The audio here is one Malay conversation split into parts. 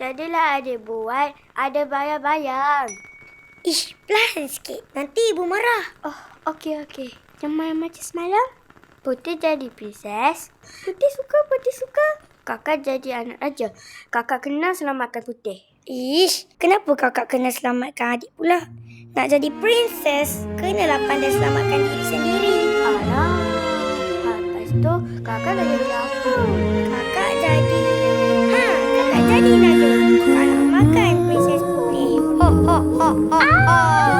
Jadilah adik buat ada bayang-bayang. Ish, perlahan sikit. Nanti ibu marah. Oh, okey okey. Macam macam semalam. Putih jadi princess. Putih suka, putih suka. Kakak jadi anak raja. Kakak kena selamatkan putih. Ish, kenapa kakak kena selamatkan adik pula? Nak jadi princess, kenalah pandai selamatkan diri sendiri. Alah. Kakak jadi naga. Kalau makan princess putih. Ho, ho, ho, ho, ho. Hingga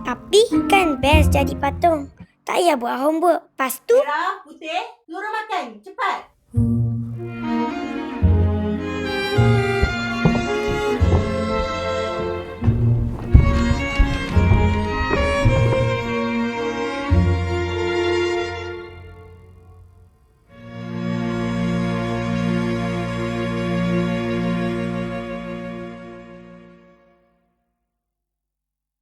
Tapi kan best jadi patung. Tak payah buat homework. Lepas tu, Merah, putih, turun makan. Cepat.